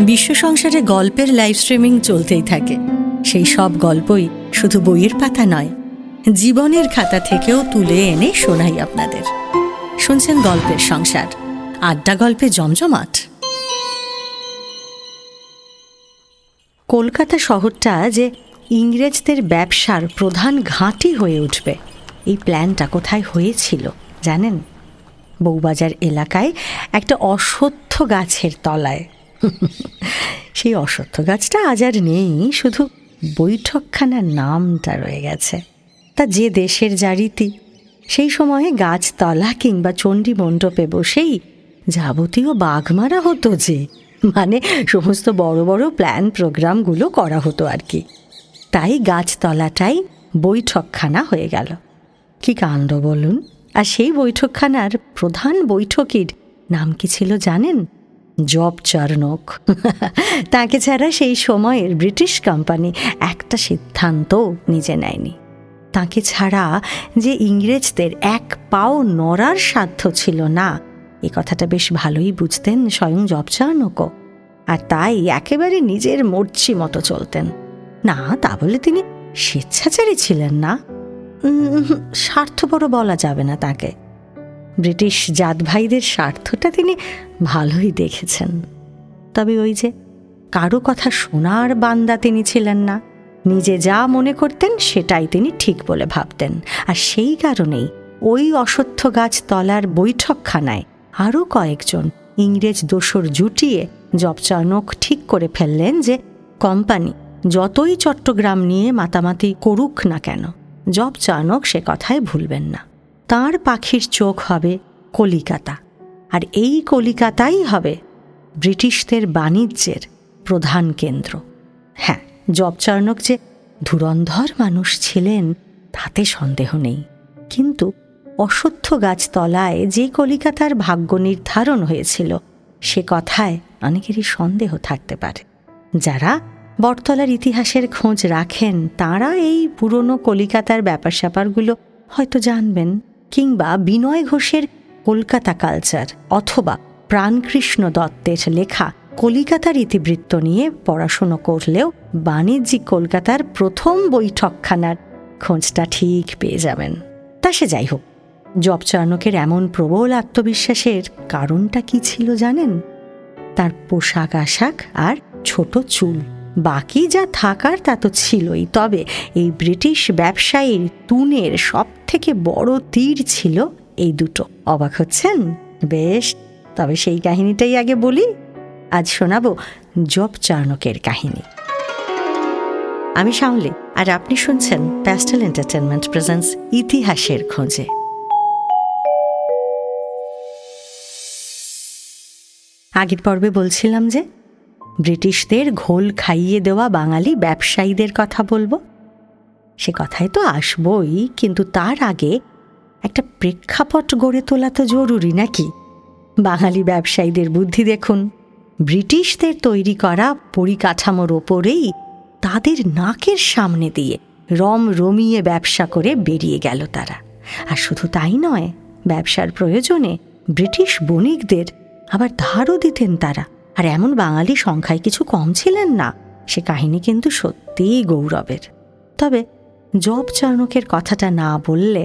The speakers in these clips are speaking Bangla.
বিশ্ব সংসারে গল্পের লাইভ স্ট্রিমিং চলতেই থাকে। সেই সব গল্পই শুধু বইয়ের পাতা নয়, জীবনের খাতা থেকেও তুলে এনে শোনাই আপনাদের। শুনছেন গল্পের সংসার, আড্ডা গল্পে জমজমাট। কলকাতা শহরটা যে ইংরেজদের ব্যবসার প্রধান ঘাঁটি হয়ে উঠবে, এই প্ল্যানটা কোথায় হয়েছিল জানেন? বউবাজার এলাকায় একটা অশ্বত্থ গাছের তলায় সেই অশ্বত্থ গাছটা আজ আর নেই, শুধু বৈঠকখানার নামটা রয়ে গেছে। তা যে দেশের জারিতি সেই সময়ে গাছতলা কিংবা চণ্ডী মণ্ডপে বসেই যাবতীয় বাঘমারা হতো যে মানে সমস্ত বড় বড় প্ল্যান প্রোগ্রামগুলো করা হতো আর কি। তাই গাছতলাটাই বৈঠকখানা হয়ে গেল। কি কাণ্ড বলুন? আর সেই বৈঠকখানার প্রধান বৈঠকির নাম কি ছিল জানেন? জব চার্নক তাকে ছাড়া সেই সময়ের ব্রিটিশ কোম্পানি একটা সিদ্ধান্ত নিজে নেয়নি। তাকে ছাড়া যে ইংরেজদের এক পাও নড়ার সাধ্য ছিল না, এ কথাটা বেশ ভালোই বুঝতেন স্বয়ং জব জবচার্নকও আর তাই একেবারে নিজের মর্জি মতো চলতেন। না, তা বলে তিনি স্বেচ্ছাচারী ছিলেন না। স্বার্থপরও বলা যাবে না তাকে। ব্রিটিশ জাত ভাইদের স্বার্থটা তিনি ভালোই দেখেছেন। তবে ওই যে কারও কথা শোনার বান্দা তিনি ছিলেন না। নিজে যা মনে করতেন সেটাই তিনি ঠিক বলে ভাবতেন। আর সেই কারণেই ওই অশ্বত্থ গাছ তলার বৈঠকখানায় আরও কয়েকজন ইংরেজ দোসর জুটিয়ে জবচানক ঠিক করে ফেললেন যে কোম্পানি যতই চট্টগ্রাম নিয়ে মাতামাতি করুক না কেন, জব চানক সে কথায় ভুলবেন না। তার পাখির চোখ হবে কলিকাতা। আর এই কলিকাতাই হবে ব্রিটিশদের বাণিজ্যের প্রধান কেন্দ্র। হ্যাঁ জবচার্নক যে ধুরন্ধর মানুষ ছিলেন, তাতে সন্দেহ নেই। কিন্তু অশ্বত্থ গাছতলায় যে কলিকাতার ভাগ্য নির্ধারণ হয়েছিল, সে কথায় অনেকেরই সন্দেহ থাকতে পারে। যারা বটতলার ইতিহাসের খোঁজ রাখেন, তারা এই পুরনো কলিকাতার ব্যাপার স্যাপারগুলো হয়তো জানবেন। কিংবা বিনয় ঘোষের কলকাতা কালচার অথবা প্রাণকৃষ্ণ দত্তের লেখা কলিকাতার ইতিবৃত্ত নিয়ে পড়াশুনো করলেও বাণিজ্যিক কলকাতার প্রথম বৈঠকখানার খোঁজটা ঠিক পেয়ে যাবেন। তা সে যাই হোক জবচার্নকের এমন প্রবল আত্মবিশ্বাসের কারণটা কি ছিল জানেন? তার পোশাক আশাক আর ছোট চুল। বাকি যা থাকার তা তো ছিলই। তবে এই ব্রিটিশ ব্যবসায়ীর তুনের সব থেকে বড় তীর ছিল এই দুটো। অবাক হচ্ছেন? বেশ, তবে সেই কাহিনীটাই আগে বলি। আজ শোনাবো জব চার্নকের কাহিনী। আমি শাওলি আর আপনি শুনছেন প্যাস্টেল এন্টারটেনমেন্ট প্রেজেন্স ইতিহাসের খোঁজে। আগের পর্বে বলছিলাম যে ব্রিটিশদের ঘোল খাইয়ে দেওয়া বাঙালি ব্যবসায়ীদের কথা বলব? সে কথায় তো আসবই, কিন্তু তার আগে একটা প্রেক্ষাপট গড়ে তোলা তো জরুরি নাকি? বাঙালি ব্যবসায়ীদের বুদ্ধি দেখুন। ব্রিটিশদের তৈরি করা পরিকাঠামোর ওপরেই তাদের নাকের সামনে দিয়ে রম রমিয়ে ব্যবসা করে বেরিয়ে গেল তারা। আর শুধু তাই নয়, ব্যবসার প্রয়োজনে ব্রিটিশ বণিকদের আবার ধারও দিতেন তারা। আর এমন বাঙালি সংখ্যায় কিছু কম ছিলেন না। সে কাহিনী কিন্তু সত্যিই গৌরবের। তবে জব চার্নকের কথাটা না বললে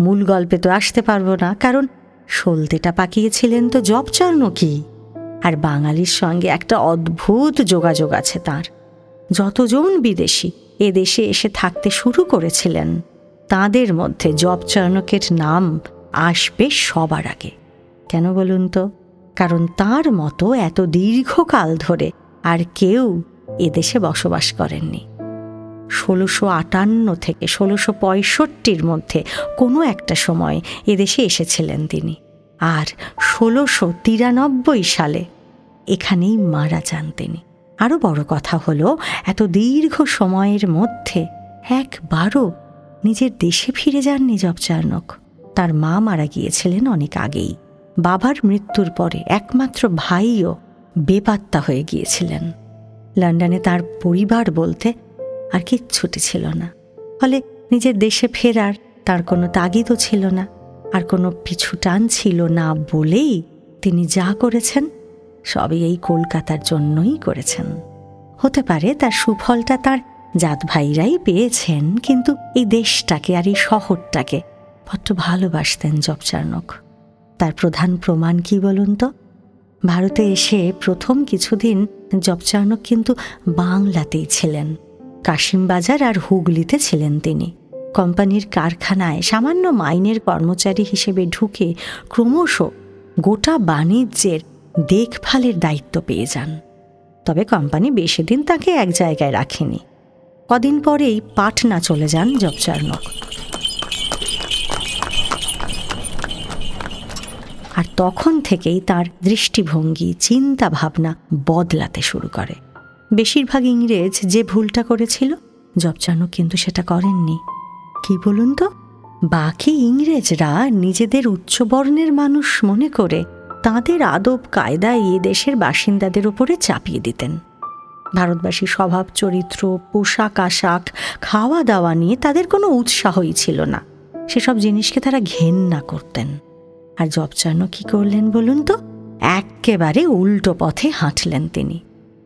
মূল গল্পে তো আসতে পারব না, কারণ সলতেটা পাকিয়েছিলেন তো জব চার্নকই আর বাঙালির সঙ্গে একটা অদ্ভুত যোগাযোগ আছে তার। যতজন বিদেশি এ দেশে এসে থাকতে শুরু করেছিলেন, তাদের মধ্যে জব চার্নকের নাম আসবে সবার আগে। কেন বলুন তো? কারণ তার মতো এত দীর্ঘকাল ধরে আর কেউ এদেশে বসবাস করেননি। ষোলোশো আটান্ন থেকে ষোলোশো পঁয়ষট্টির মধ্যে কোনো একটা সময় এদেশে এসেছিলেন তিনি। আর ষোলোশো তিরানব্বই সালে এখানেই মারা যান তিনি। আরও বড় কথা হলো, এত দীর্ঘ সময়ের মধ্যে একবারও নিজের দেশে ফিরে যাননি জবচার্নক। তার মা মারা গিয়েছিলেন অনেক আগেই। বাবার মৃত্যুর পরে একমাত্র ভাইও বেপাত্তা হয়ে গিয়েছিলেন। লন্ডনে তার পরিবার বলতে আর কিচ্ছুটি ছিল না। ফলে নিজের দেশে ফেরার তার কোনো তাগিদও ছিল না। আর কোনো পিছু টান ছিল না বলেই তিনি যা করেছেন, সবই এই কলকাতার জন্যই করেছেন। হতে পারে তার সুফলটা তার জাত ভাইরাই পেয়েছেন, কিন্তু এই দেশটাকে আর এই শহরটাকে বড্ড ভালোবাসতেন জবচার্নক। তার প্রধান প্রমাণ কি বলুন তো? ভারতে এসে প্রথম কিছুদিন জবচার্নক কিন্তু বাংলাতেই ছিলেন। কাশিমবাজার আর হুগলিতে ছিলেন তিনি। কোম্পানির কারখানায় সামান্য মাইনের কর্মচারী হিসেবে ঢুকে ক্রমশ গোটা বাণিজ্যের দেখভালের দায়িত্ব পেয়ে যান। তবে কোম্পানি বেশি দিন তাকে এক জায়গায় রাখেনি। কদিন পরেই পাটনা চলে যান জবচার্নক আর তখন থেকেই তার দৃষ্টিভঙ্গি চিন্তা ভাবনা বদলাতে শুরু করে। বেশিরভাগ ইংরেজ যে ভুলটা করেছিল জবচানক কিন্তু সেটা করেননি। কি বলুন তো? বাকি ইংরেজরা নিজেদের উচ্চবর্ণের মানুষ মনে করে তাদের আদব কায়দায় এ দেশের বাসিন্দাদের উপরে চাপিয়ে দিতেন। ভারতবাসী স্বভাব, চরিত্র, পোশাক, আশাক, খাওয়া দাওয়া নিয়ে তাদের কোনো উৎসাহই ছিল না। সেসব জিনিসকে তারা ঘেন্না করতেন। আর জবচানো কি করলেন বলুন তো? একেবারে উল্টো পথে হাঁটলেন তিনি।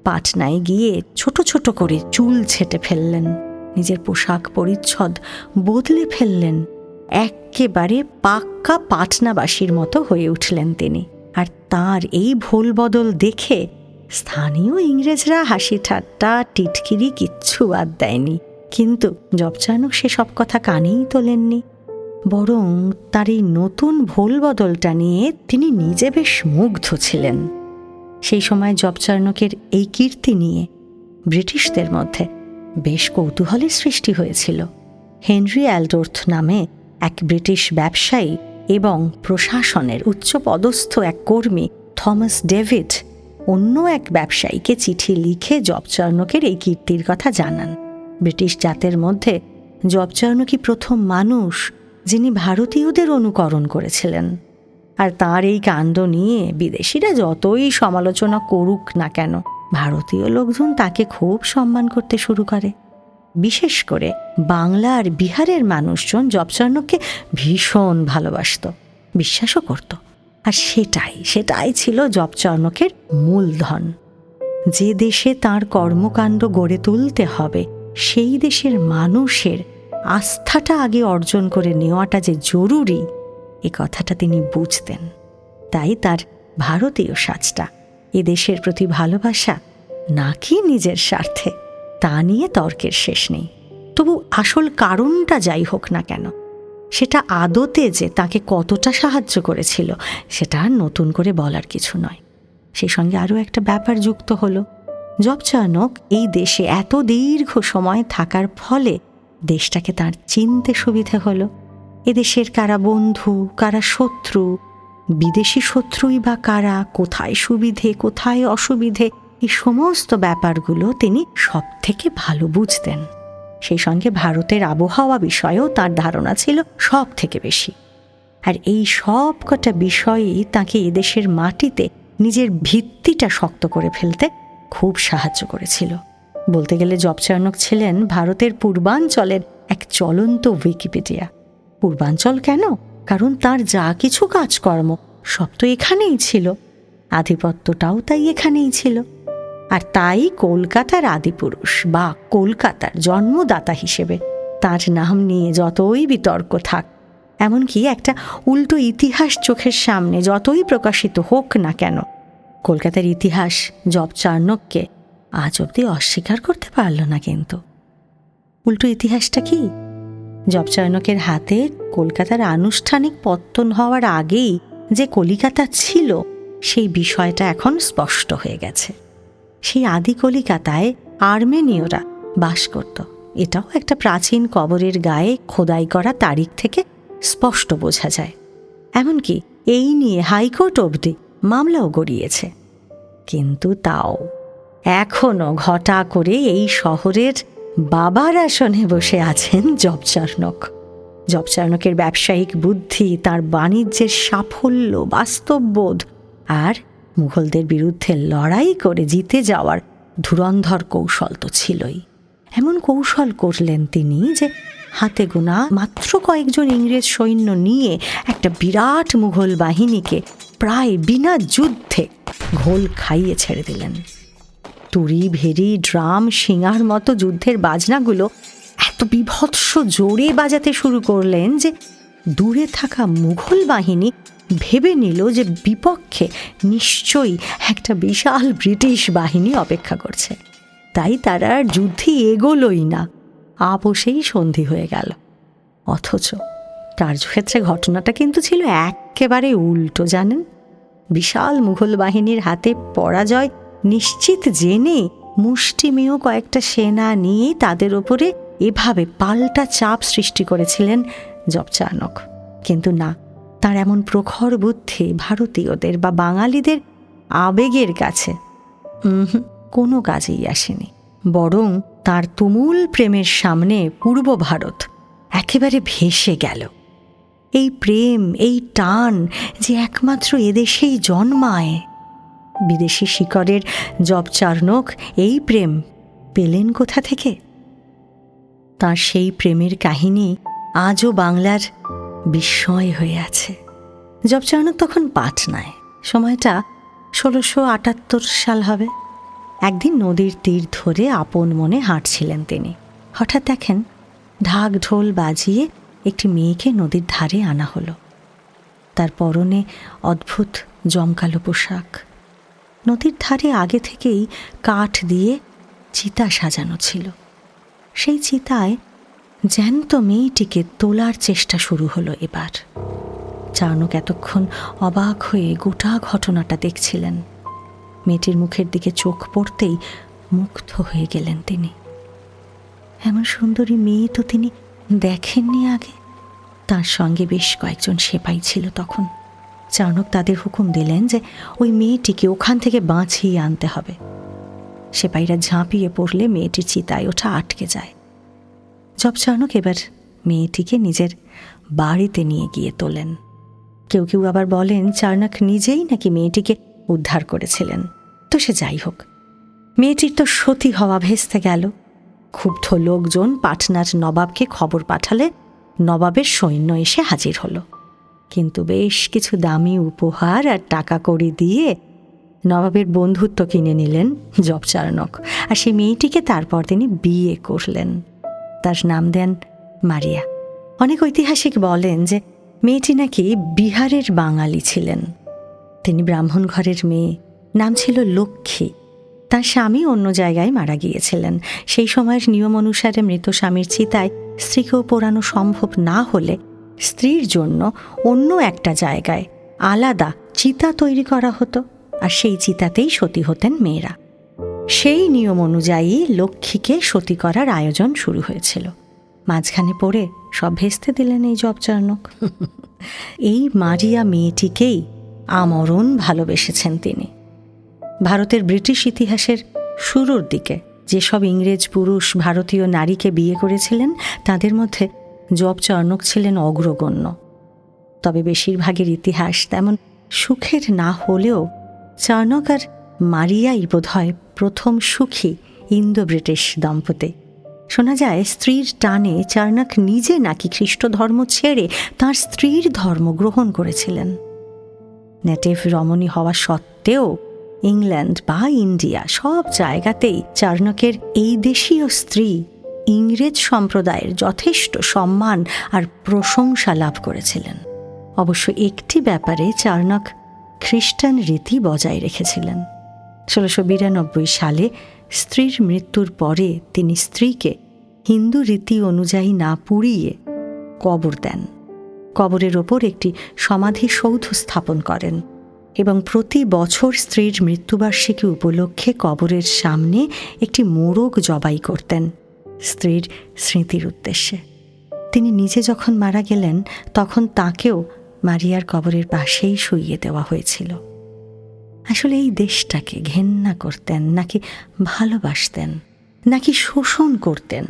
পাটনায় গিয়ে ছোট ছোট করে চুল ছেটে ফেললেন, নিজের পোশাক পরিচ্ছদ বদলে ফেললেন, একেবারে পাক্কা পাটনাবাসীর মতো হয়ে উঠলেন তিনি। আর তার এই ভুল বদল দেখে স্থানীয় ইংরেজরা হাসি ঠাট্টা, টিটকিরি কিচ্ছু বাদ দেয়নি। কিন্তু জবচানক সেসব কথা কানেই তোলেননি। বরং তার এই নতুন ভুল বদলটা নিয়ে তিনি নিজে বেশ মুগ্ধ ছিলেন। সেই সময় জবচার্নকের এই কীর্তি নিয়ে ব্রিটিশদের মধ্যে বেশ কৌতূহলের সৃষ্টি হয়েছিল। হেনরি অ্যালডোর্থ নামে এক ব্রিটিশ ব্যবসায়ী এবং প্রশাসনের উচ্চপদস্থ এক কর্মী থমাস ডেভিড অন্য এক ব্যবসায়ীকে চিঠি লিখে জবচার্নকের এই কীর্তির কথা জানান। ব্রিটিশ জাতের মধ্যে জবচার্নকই প্রথম মানুষ যিনি ভারতীয়দের অনুকরণ করেছিলেন। আর তার এই কাণ্ড নিয়ে বিদেশিরা যতই সমালোচনা করুক না কেন, ভারতীয় লোকজন তাকে খুব সম্মান করতে শুরু করে। বিশেষ করে বাংলা আর বিহারের মানুষজন জবচর্ণককে ভীষণ ভালোবাসত, বিশ্বাসও করত। আর সেটাই সেটাই ছিল জবচর্ণকের মূলধন। যে দেশে তার কর্মকাণ্ড গড়ে তুলতে হবে, সেই দেশের মানুষের আস্থাটা আগে অর্জন করে নেওয়াটা যে জরুরি, এ কথাটা তিনি বুঝতেন। তাই তার ভারতীয় সাজটা, এ দেশের প্রতি ভালোবাসা নাকি নিজের স্বার্থে, তা নিয়ে তর্কের শেষ নেই। তবু আসল কারণটা যাই হোক না কেন, সেটা আদতে যে তাকে কতটা সাহায্য করেছিল, সেটা নতুন করে বলার কিছু নয়। সেই সঙ্গে আরও একটা ব্যাপার যুক্ত হলো জবচানক এই দেশে এত দীর্ঘ সময় থাকার ফলে দেশটাকে তার চিনতে সুবিধে হলো। এদেশের কারা বন্ধু, কারা শত্রু, বিদেশি শত্রুই বা কারা, কোথায় সুবিধে, কোথায় অসুবিধে, এই সমস্ত ব্যাপারগুলো তিনি সব থেকে ভালো বুঝতেন। সেই সঙ্গে ভারতের আবহাওয়া বিষয়েও তার ধারণা ছিল সব থেকে বেশি। আর এই সব কটা বিষয়েই তাকে এদেশের মাটিতে নিজের ভিত্তিটা শক্ত করে ফেলতে খুব সাহায্য করেছিল। বলতে গেলে জবচায়নক ছিলেন ভারতের পূর্বাঞ্চলের এক চলন্ত উইকিপিডিয়া পূর্বাঞ্চল কেন? কারণ তার যা কিছু কাজকর্ম সব তো এখানেই ছিল। আধিপত্যটাও তাই এখানেই ছিল। আর তাই কলকাতার আদিপুরুষ বা কলকাতার জন্মদাতা হিসেবে তার নাম নিয়ে যতই বিতর্ক থাক, এমনকি একটা উল্টো ইতিহাস চোখের সামনে যতই প্রকাশিত হোক না কেন, কলকাতার ইতিহাস জব চার্নককে আজ অবধি অস্বীকার করতে পারল না কিন্তু। উল্টো ইতিহাসটা কি? জবচয়নকের হাতে কলকাতার আনুষ্ঠানিক পত্তন হওয়ার আগেই যে কলিকাতা ছিল, সেই বিষয়টা এখন স্পষ্ট হয়ে গেছে। সেই আদি কলিকাতায় আর্মেনীয়রা বাস করত। এটাও একটা প্রাচীন কবরের গায়ে খোদাই করা তারিখ থেকে স্পষ্ট বোঝা যায়। এমনকি এই নিয়ে হাইকোর্ট অবধি মামলাও গড়িয়েছে। কিন্তু তাও এখনও ঘটা করে এই শহরের বাবার আসনে বসে আছেন জবচার্নক জবচার্নকের ব্যবসায়িক বুদ্ধি, তার বাণিজ্যের সাফল্য, বাস্তববোধ আর মুঘলদের বিরুদ্ধে লড়াই করে জিতে যাওয়ার ধুরন্ধর কৌশল তো ছিলই। এমন কৌশল করলেন তিনি যে হাতে গোনা মাত্র কয়েকজন ইংরেজ সৈন্য নিয়ে একটা বিরাট মুঘল বাহিনীকে প্রায় বিনা যুদ্ধে ঘোল খাইয়ে ছেড়ে দিলেন। তুড়ি ভেরি, ড্রাম, শিঙার মতো যুদ্ধের বাজনাগুলো এত বিভৎস জোরে বাজাতে শুরু করলেন যে দূরে থাকা মুঘল বাহিনী ভেবে নিল যে বিপক্ষে নিশ্চয়ই একটা বিশাল ব্রিটিশ বাহিনী অপেক্ষা করছে। তাই তারা যুদ্ধে এগোলই না। আপোষেই সন্ধি হয়ে গেল। অথচ কার্যক্ষেত্রে ঘটনাটা কিন্তু ছিল একেবারে উল্টো, জানেন? বিশাল মুঘল বাহিনীর হাতে পরাজয় নিশ্চিত জেনে মুষ্টিমেয় কয়েকটা সেনা নিয়ে তাদের ওপরে এভাবে পাল্টা চাপ সৃষ্টি করেছিলেন জবচানক কিন্তু না, তার এমন প্রখর বুদ্ধি ভারতীয়দের বা বাঙালিদের আবেগের কাছে কোনো কাজেই আসেনি। বরং তার তুমুল প্রেমের সামনে পূর্ব ভারত একেবারে ভেসে গেল। এই প্রেম, এই টান যে একমাত্র এদেশেই জন্মায় বিদেশি শিকরের জবচার্নক এই প্রেম পেলেন কোথা থেকে? তার সেই প্রেমের কাহিনী আজও বাংলার বিস্ময় হয়ে আছে। জবচার্নক তখন পাটনায়। সময়টা ষোলোশো আটাত্তর সাল হবে। একদিন নদীর তীর ধরে আপন মনে হাঁটছিলেন তিনি। হঠাৎ দেখেন ঢাক ঢোল বাজিয়ে একটি মেয়েকে নদীর ধারে আনা হলো। তার পরনে অদ্ভুত জমকালো পোশাক। নদীর ধারে আগে থেকেই কাঠ দিয়ে চিতা সাজানো ছিল। সেই চিতায় জ্যান্ত মেয়েটিকে তোলার চেষ্টা শুরু হলো এবার। চাণক এতক্ষণ অবাক হয়ে গোটা ঘটনাটা দেখছিলেন। মেয়েটির মুখের দিকে চোখ পড়তেই মুগ্ধ হয়ে গেলেন তিনি। এমন সুন্দরী মেয়ে তো তিনি দেখেননি আগে। তার সঙ্গে বেশ কয়েকজন সেপাই ছিল তখন। চাণক তাদের হুকুম দিলেন যে ওই মেয়েটিকে ওখান থেকে বাঁচিয়ে আনতে হবে। সেপাইরা ঝাঁপিয়ে পড়লে মেয়েটির চিতায় ওঠা আটকে যায়। জব চাণক এবার মেয়েটিকে নিজের বাড়িতে নিয়ে গিয়ে তোলেন। কেউ কেউ আবার বলেন চার্নাক নিজেই নাকি মেয়েটিকে উদ্ধার করেছিলেন। তো সে যাই হোক, মেয়েটির তো সতী হওয়া ভেস্তে গেল। ক্ষুব্ধ লোকজন পাটনার নবাবকে খবর পাঠালে নবাবের সৈন্য এসে হাজির হলো। কিন্তু বেশ কিছু দামি উপহার আর টাকা কড়ি দিয়ে নবাবের বন্ধুত্ব কিনে নিলেন জবচারণক আর সেই মেয়েটিকে তারপর তিনি বিয়ে করলেন। তার নাম দেন মারিয়া। অনেক ঐতিহাসিক বলেন যে মেয়েটি নাকি বিহারের বাঙালি ছিলেন। তিনি ব্রাহ্মণ ঘরের মেয়ে, নাম ছিল লক্ষ্মী। তার স্বামী অন্য জায়গায় মারা গিয়েছিলেন। সেই সময়ের নিয়ম অনুসারে মৃত স্বামীর চিতায় স্ত্রীকেও পোড়ানো সম্ভব না হলে স্ত্রীর জন্য অন্য একটা জায়গায় আলাদা চিতা তৈরি করা হতো আর সেই চিতাতেই সতী হতেন মেয়েরা। সেই নিয়ম অনুযায়ী লক্ষ্মীকে সতী করার আয়োজন শুরু হয়েছিল। মাঝখানে পড়ে সব ভেস্তে দিলেন এই জবচারণক এই মারিয়া মেয়েটিকেই আমরণ ভালোবেসেছেন তিনি। ভারতের ব্রিটিশ ইতিহাসের শুরুর দিকে যেসব ইংরেজ পুরুষ ভারতীয় নারীকে বিয়ে করেছিলেন তাদের মধ্যে জব চার্নক ছিলেন অগ্রগণ্য। তবে বেশিরভাগের ইতিহাস তেমন সুখের না হলেও চার্নক আর মারিয়াই বোধহয় প্রথম সুখী ইন্দো ব্রিটিশ দম্পতি। শোনা যায়, স্ত্রীর টানে চার্নাক নিজে নাকি খ্রিস্ট ধর্ম ছেড়ে তার স্ত্রীর ধর্ম গ্রহণ করেছিলেন। নেটিভ রমণী হওয়া সত্ত্বেও ইংল্যান্ড বা ইন্ডিয়া সব জায়গাতেই চার্নকের এই দেশীয় স্ত্রী ইংরেজ সম্প্রদায়ের যথেষ্ট সম্মান আর প্রশংসা লাভ করেছিলেন। অবশ্য একটি ব্যাপারে চার্নক খ্রিস্টান রীতি বজায় রেখেছিলেন। ষোলোশো বিরানব্বই সালে স্ত্রীর মৃত্যুর পরে তিনি স্ত্রীকে হিন্দু রীতি অনুযায়ী না পুড়িয়ে কবর দেন। কবরের ওপর একটি সমাধিসৌধ স্থাপন করেন এবং প্রতি বছর স্ত্রীর মৃত্যুবার্ষিকী উপলক্ষে কবরের সামনে একটি মোরগ জবাই করতেন। স্ত্রীর স্মৃতির উদ্দেশ্যে। তিনি নিজে যখন মারা গেলেন, তখন তাকেও মারিয়ার কবরের পাশেই শুইয়ে দেওয়া হয়েছিল। আসলে এই দেশটাকে ঘেন্না করতেন, নাকি ভালোবাসতেন, নাকি শোষণ করতেন?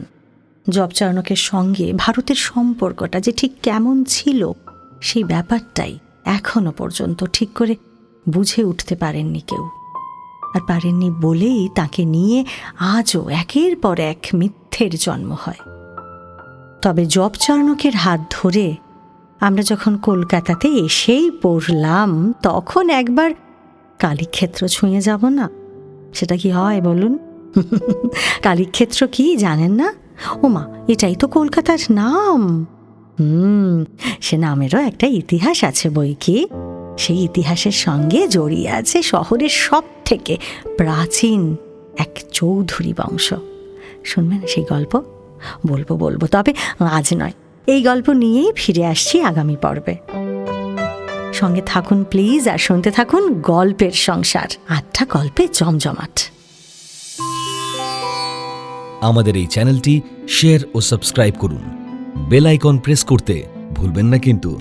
জবচারণকের সঙ্গে ভারতের সম্পর্কটা যে ঠিক কেমন ছিল, সেই ব্যাপারটাই এখনও পর্যন্ত ঠিক করে বুঝে উঠতে পারেননি কেউ। আর পারেননি বলেই তাকে নিয়ে আজও একের পর এক মিথ্যের জন্ম হয়। তবে জবচারণকের হাত ধরে আমরা যখন কলকাতাতে এসেই পড়লাম, তখন একবার কালীক্ষেত্র ছুঁয়ে যাব না? সেটা কি হয় বলুন? কালীক্ষেত্র কি জানেন না? ওমা, এটাই তো কলকাতার নাম। হুম, সে নামেরও একটা ইতিহাস আছে বই কি? সেই ইতিহাসের সঙ্গে জড়িয়ে আছে শহরের সব থেকে প্রাচীন এক চৌধুরী বংশ। শুনবেন সেই গল্প? বলব বলব, তবে আজ নয়। এই গল্প নিয়েই ফিরে আসছি আগামী পর্বে। সঙ্গে থাকুন প্লিজ, আর শুনতে থাকুন গল্পের সংসার। আটটা গল্পে জমজমাট। আমাদের এই চ্যানেলটি শেয়ার ও সাবস্ক্রাইব করুন। বেল আইকন প্রেস করতে ভুলবেন না কিন্তু।